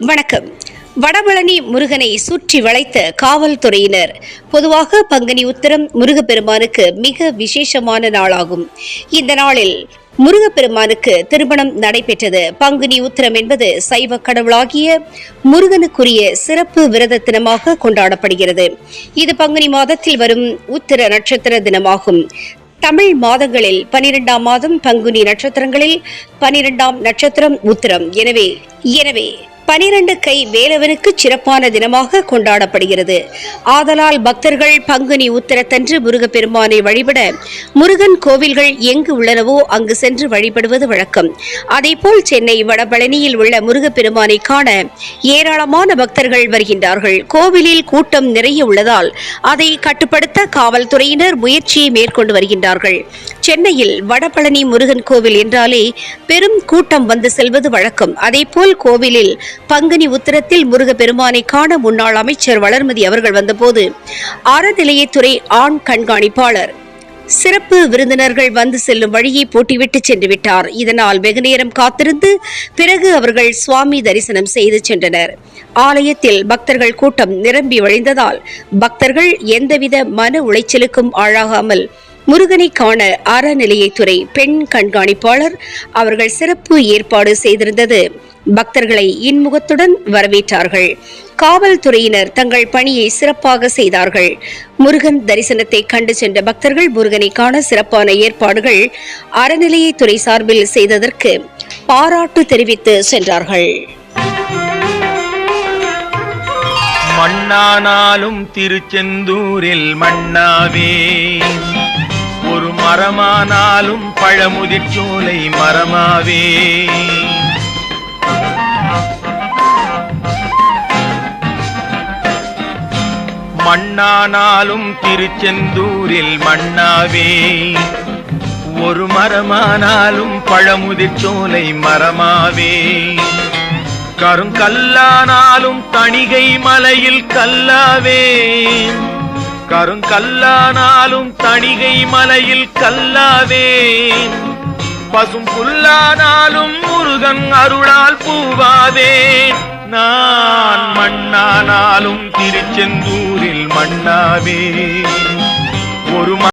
வணக்கம். வடபழனி முருகனை சுற்றி வளைத்த காவல்துறையினர். பொதுவாக பங்குனி உத்திரம் முருகப்பெருமானுக்கு மிக விசேஷமான நாளாகும். இந்த நாளில் முருகப்பெருமானுக்கு திருமணம் நடைபெற்றது. பங்குனி உத்திரம் என்பது சைவ கடவுளாகிய முருகனுக்குரிய சிறப்பு விரத தினமாக கொண்டாடப்படுகிறது. இது பங்குனி மாதத்தில் வரும் உத்திர நட்சத்திர தினமாகும். தமிழ் மாதங்களில் பனிரெண்டாம் மாதம் பங்குனி நட்சத்திரங்களில் பனிரெண்டாம் நட்சத்திரம் உத்திரம். எனவே எனவே பனிரெண்டு கை வேலவனுக்கு சிறப்பான தினமாக கொண்டாடப்படுகிறது. ஆதலால் பக்தர்கள் பங்குனி உத்திரத்தன்று முருகப்பெருமானை வழிபட முருகன் கோவில்கள் எங்கு உள்ளனவோ அங்கு சென்று வழிபடுவது வழக்கம். அதேபோல் சென்னை வடபழனியில் உள்ள முருகப்பெருமானை காண ஏராளமான பக்தர்கள் வருகின்றார்கள். கோவிலில் கூட்டம் நிறைய உள்ளதால் அதை கட்டுப்படுத்த காவல்துறையினர் முயற்சியை மேற்கொண்டு வருகின்றார்கள். சென்னையில் வடபழனி முருகன் கோவில் என்றாலே பெரும் கூட்டம் வந்து செல்வது வழக்கம். அதேபோல் கோவிலில் பங்குனி உத்திரத்தில் முருகப்பெருமானை காண முன்னாள் அமைச்சர் வளர்மதி அவர்கள் வந்தபோது அறநிலையத்துறை ஆண் கண்காணிப்பாளர். சிறப்பு விருந்தினர்கள் வந்து செல்லும் வழியை பூட்டிவிட்டு சென்று விட்டார். இதனால் வெகுநேரம் காத்திருந்து பிறகு அவர்கள் சுவாமி தரிசனம் செய்து சென்றனர். ஆலயத்தில் பக்தர்கள் கூட்டம் நிரம்பி வழிந்ததால் பக்தர்கள் எந்தவித மன உளைச்சலுக்கும் ஆளாகாமல் முருகனை காண அறநிலையத்துறை பெண் கண்காணிப்பாளர் அவர்கள் சிறப்பு ஏற்பாடு செய்திருந்தது. பக்தர்களை இன்முகத்துடன் வரவேற்றார்கள். காவல்துறையினர் தங்கள் பணியை சிறப்பாக செய்தார்கள். முருகன் தரிசனத்தை கண்டு சென்ற பக்தர்கள் முருகனை காண சிறப்பான ஏற்பாடுகள் அறநிலையத்துறை சார்பில் செய்ததற்கு பாராட்டு தெரிவித்து சென்றார்கள். மண்ணானாலும் திருச்செந்தூரில் மண்ணாவே மரமானாலும் பழமுதிர்ச்சோலை மரமாவே. மண்ணானாலும் திருச்செந்தூரில் மண்ணாவே. ஒரு மரமானாலும் பழமுதிர்ச்சோலை மரமாவே. கருங்கல்லானாலும் தணிகை மலையில் கல்லாவே. கருங்கல்லானாலும் தணிகை மலையில் கல்லாவேன். பசும் புல்லானாலும் முருகன் அருளால் பூவாவேன். நான் மண்ணானாலும் திருச்செந்தூரில் மண்ணாவே ஒரு